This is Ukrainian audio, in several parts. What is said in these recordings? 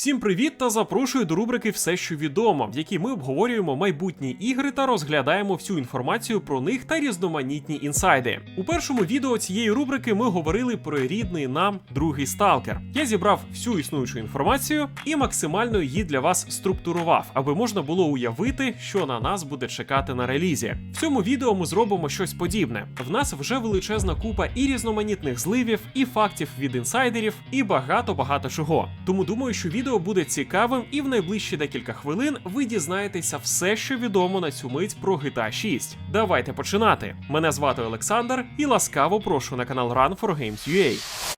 Всім привіт та запрошую до рубрики Все, що відомо, в якій ми обговорюємо майбутні ігри та розглядаємо всю інформацію про них та різноманітні інсайди. У першому відео цієї рубрики ми говорили про рідний нам другий сталкер. Я зібрав всю існуючу інформацію і максимально її для вас структурував, аби можна було уявити, що на нас буде чекати на релізі. В цьому відео ми зробимо щось подібне. В нас вже величезна купа і різноманітних зливів, і фактів від інсайдерів, і багато багато чого. Тому думаю, що відео буде цікавим, і в найближчі декілька хвилин ви дізнаєтеся все, що відомо на цю мить про GTA 6. Давайте починати. Мене звати Олександр, і ласкаво прошу на канал Run for Games UA.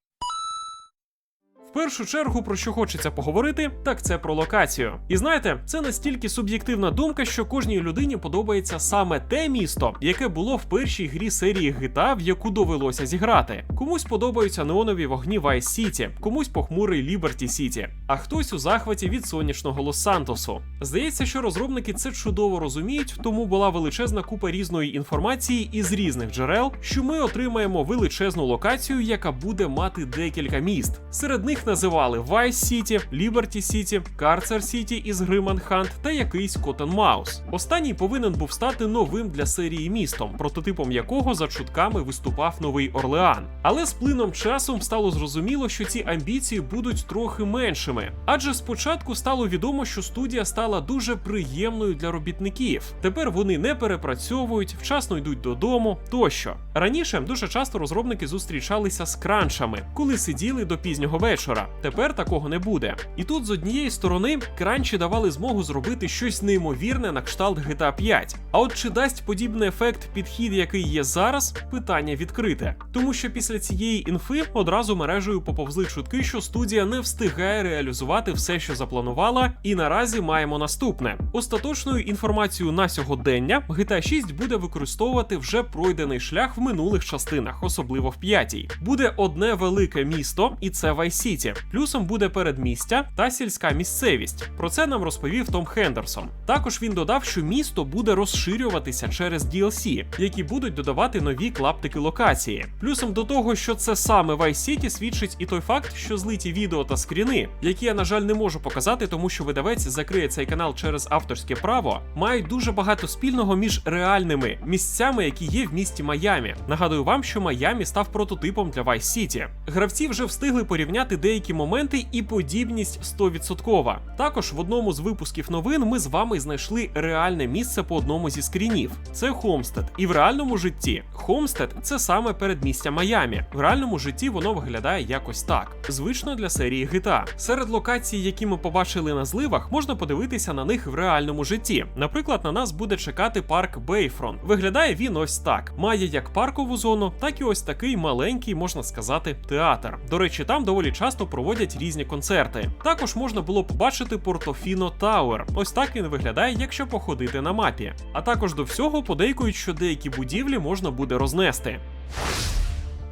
В першу чергу, про що хочеться поговорити, так це про локацію. І знаєте, це настільки суб'єктивна думка, що кожній людині подобається саме те місто, яке було в першій грі серії GTA, в яку довелося зіграти. Комусь подобаються неонові вогні Vice City, комусь похмурий Liberty City, а хтось у захваті від сонячного Лос-Сантосу. Здається, що розробники це чудово розуміють, тому була величезна купа різної інформації із різних джерел, що ми отримаємо величезну локацію, яка буде мати декілька міст. Серед них називали Vice City, Liberty City, Carcer City із гри Manhunt та якийсь Cottonmouth. Останній повинен був стати новим для серії містом, прототипом якого за чутками виступав Новий Орлеан. Але з плином часом стало зрозуміло, що ці амбіції будуть трохи меншими. Адже спочатку стало відомо, що студія стала дуже приємною для робітників. Тепер вони не перепрацьовують, вчасно йдуть додому тощо. Раніше дуже часто розробники зустрічалися з кранчами, коли сиділи до пізнього вечора. Тепер такого не буде. І тут з однієї сторони кранчі давали змогу зробити щось неймовірне на кшталт GTA 5. А от чи дасть подібний ефект підхід, який є зараз, питання відкрите. Тому що після цієї інфи одразу мережею поповзли чутки, що студія не встигає реалізувати все, що запланувала, і наразі маємо наступне: остаточною інформацією на сьогодення GTA 6 буде використовувати вже пройдений шлях в минулих частинах, особливо в п'ятій. Буде одне велике місто, і це Vice City. Плюсом буде передмістя та сільська місцевість. Про це нам розповів Том Хендерсон. Також він додав, що місто буде розширюватися через DLC, які будуть додавати нові клаптики локації. Плюсом до того, що це саме Vice City, свідчить і той факт, що злиті відео та скріни, які я, на жаль, не можу показати, тому що видавець закриє цей канал через авторське право, мають дуже багато спільного між реальними місцями, які є в місті Майамі. Нагадую вам, що Майамі став прототипом для Vice City. Гравці вже встигли порівняти деякі моменти і подібність 100%. Також в одному з випусків новин ми з вами знайшли реальне місце по одному зі скрінів. Це Хомстед. І в реальному житті Хомстед це саме передмістя Майамі. В реальному житті воно виглядає якось так. Звично для серії GTA. Серед локацій, які ми побачили на зливах, можна подивитися на них в реальному житті. Наприклад, на нас буде чекати парк Бейфрон. Виглядає він ось так: має як паркову зону, так і ось такий маленький, можна сказати, театр. До речі, там доволі часто проводять різні концерти. Також можна було побачити Портофіно Тауер. Ось так він виглядає, якщо походити на мапі. А також до всього подейкують, що деякі будівлі можна буде рознести.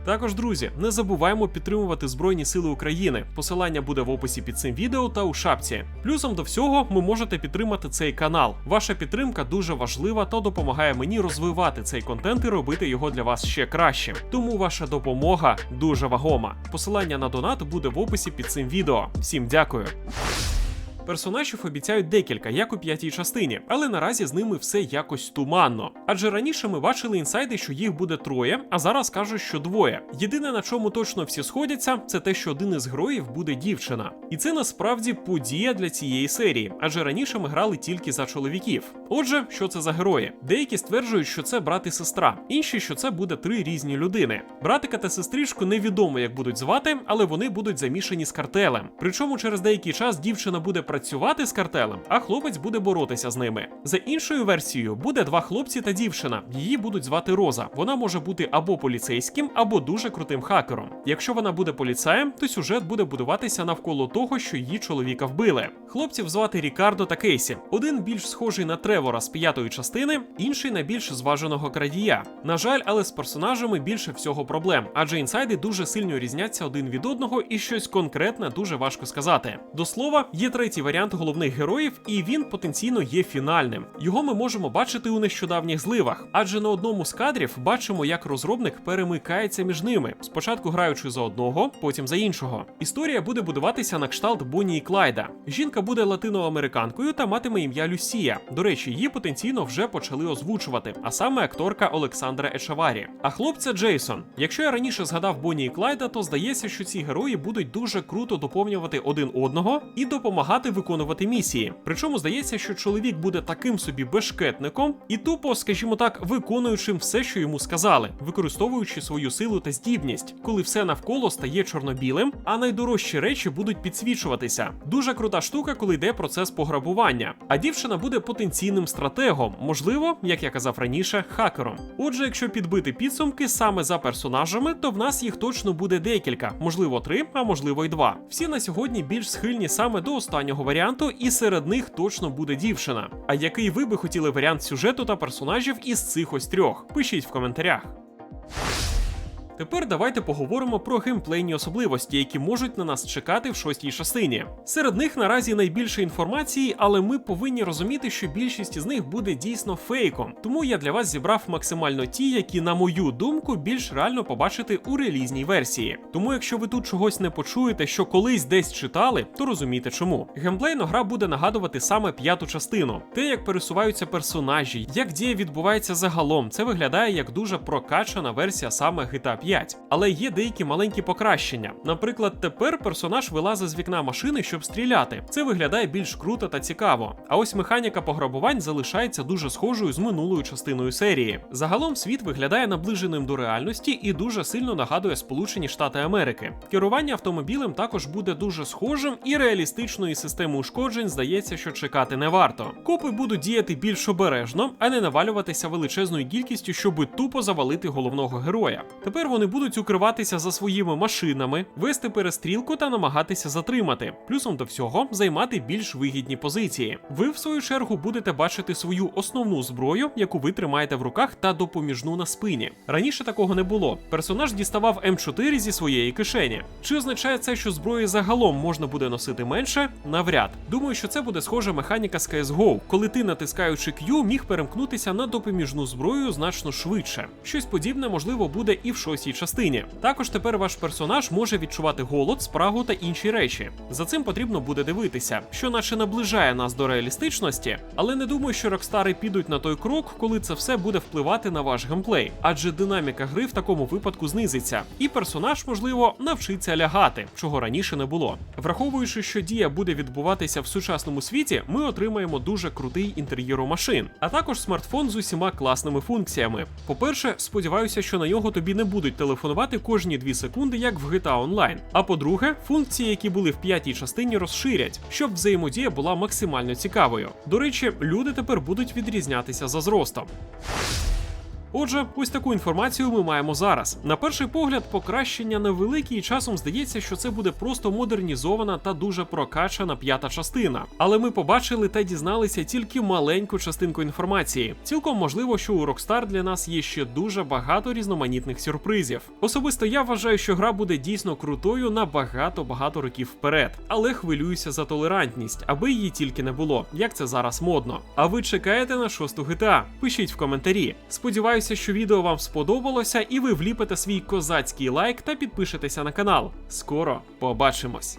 Також, друзі, не забуваємо підтримувати Збройні Сили України. Посилання буде в описі під цим відео та у шапці. Плюсом до всього, ви можете підтримати цей канал. Ваша підтримка дуже важлива та допомагає мені розвивати цей контент і робити його для вас ще кращим. Тому ваша допомога дуже вагома. Посилання на донат буде в описі під цим відео. Всім дякую. Персонажів обіцяють декілька, як у п'ятій частині, але наразі з ними все якось туманно. Адже раніше ми бачили інсайди, що їх буде троє, а зараз кажуть, що двоє. Єдине на чому точно всі сходяться, це те, що один із героїв буде дівчина. І це насправді подія для цієї серії, адже раніше ми грали тільки за чоловіків. Отже, що це за герої? Деякі стверджують, що це брат і сестра, інші, що це буде три різні людини. Братика та сестричку невідомо, як будуть звати, але вони будуть замішані з картелем. Причому через деякий час дівчина буде працювати з картелем, а хлопець буде боротися з ними. За іншою версією, буде два хлопці та дівчина. Її будуть звати Роза. Вона може бути або поліцейським, або дуже крутим хакером. Якщо вона буде поліцаєм, то сюжет буде будуватися навколо того, що її чоловіка вбили. Хлопців звати Рікардо та Кейсі. Один більш схожий на Тревора з п'ятої частини, інший на більш зваженого крадія. На жаль, але з персонажами більше всього проблем, адже інсайди дуже сильно різняться один від одного, і щось конкретне дуже важко сказати. До слова, є третій варіант варіант головних героїв, і він потенційно є фінальним. Його ми можемо бачити у нещодавніх зливах, адже на одному з кадрів бачимо, як розробник перемикається між ними, спочатку граючи за одного, потім за іншого. Історія буде будуватися на кшталт Бонні і Клайда. Жінка буде латиноамериканкою та матиме ім'я Люсія. До речі, її потенційно вже почали озвучувати, а саме акторка Олександра Ечаварі. А хлопця Джейсон. Якщо я раніше згадав Бонні і Клайда, то здається, що ці герої будуть дуже круто доповнювати один одного і допомагати виконувати місії. Причому здається, що чоловік буде таким собі бешкетником і тупо, скажімо так, виконуючим все, що йому сказали, використовуючи свою силу та здібність, коли все навколо стає чорно-білим, а найдорожчі речі будуть підсвічуватися. Дуже крута штука, коли йде процес пограбування. А дівчина буде потенційним стратегом, можливо, як я казав раніше, хакером. Отже, якщо підбити підсумки саме за персонажами, то в нас їх точно буде декілька, можливо, три, а можливо й два. Всі на сьогодні більш схильні саме до останнього варіанту, і серед них точно буде дівчина. А який ви би хотіли варіант сюжету та персонажів із цих ось трьох? Пишіть в коментарях. Тепер давайте поговоримо про геймплейні особливості, які можуть на нас чекати в шостій частині. Серед них наразі найбільше інформації, але ми повинні розуміти, що більшість із них буде дійсно фейком. Тому я для вас зібрав максимально ті, які, на мою думку, більш реально побачити у релізній версії. Тому, якщо ви тут чогось не почуєте, що колись десь читали, то розумієте чому. Геймплейно гра буде нагадувати саме п'яту частину, те, як пересуваються персонажі, як дія відбувається загалом. Це виглядає як дуже прокачана версія саме GTA 5. 5. Але є деякі маленькі покращення. Наприклад, тепер персонаж вилазить з вікна машини, щоб стріляти. Це виглядає більш круто та цікаво. А ось механіка пограбувань залишається дуже схожою з минулою частиною серії. Загалом світ виглядає наближеним до реальності і дуже сильно нагадує Сполучені Штати Америки. Керування автомобілем також буде дуже схожим, і реалістичної системи ушкоджень здається, що чекати не варто. Копи будуть діяти більш обережно, а не навалюватися величезною кількістю, щоби тупо завалити головного героя. Тепер вони будуть укриватися за своїми машинами, вести перестрілку та намагатися затримати. Плюсом до всього займати більш вигідні позиції. Ви, в свою чергу, будете бачити свою основну зброю, яку ви тримаєте в руках, та допоміжну на спині. Раніше такого не було. Персонаж діставав М4 зі своєї кишені. Чи означає це, що зброї загалом можна буде носити менше? Навряд. Думаю, що це буде схожа механіка з CSGO, коли ти, натискаючи Q, міг перемкнутися на допоміжну зброю значно швидше. Щось подібне можливо буде і в шостій частині. Також тепер ваш персонаж може відчувати голод, спрагу та інші речі. За цим потрібно буде дивитися, що наче наближає нас до реалістичності, але не думаю, що рокстари підуть на той крок, коли це все буде впливати на ваш геймплей, адже динаміка гри в такому випадку знизиться, і персонаж, можливо, навчиться лягати, чого раніше не було. Враховуючи, що дія буде відбуватися в сучасному світі, ми отримаємо дуже крутий інтер'єр у машин, а також смартфон з усіма класними функціями. По-перше, сподіваюся, що на нього тобі не будуть телефонувати кожні 2 секунди, як в GTA Online. А по-друге, функції, які були в п'ятій частині, розширять, щоб взаємодія була максимально цікавою. До речі, люди тепер будуть відрізнятися за зростом. Отже, ось таку інформацію ми маємо зараз. На перший погляд, покращення невеликі, і часом здається, що це буде просто модернізована та дуже прокачана п'ята частина. Але ми побачили та дізналися тільки маленьку частинку інформації. Цілком можливо, що у Rockstar для нас є ще дуже багато різноманітних сюрпризів. Особисто я вважаю, що гра буде дійсно крутою на багато-багато років вперед, але хвилююся за толерантність, аби її тільки не було, як це зараз модно. А ви чекаєте на шосту GTA? Пишіть в коментарі. Сподіваюся. Сподіваюся, що відео вам сподобалося, і ви вліпите свій козацький лайк та підпишетеся на канал. Скоро побачимось!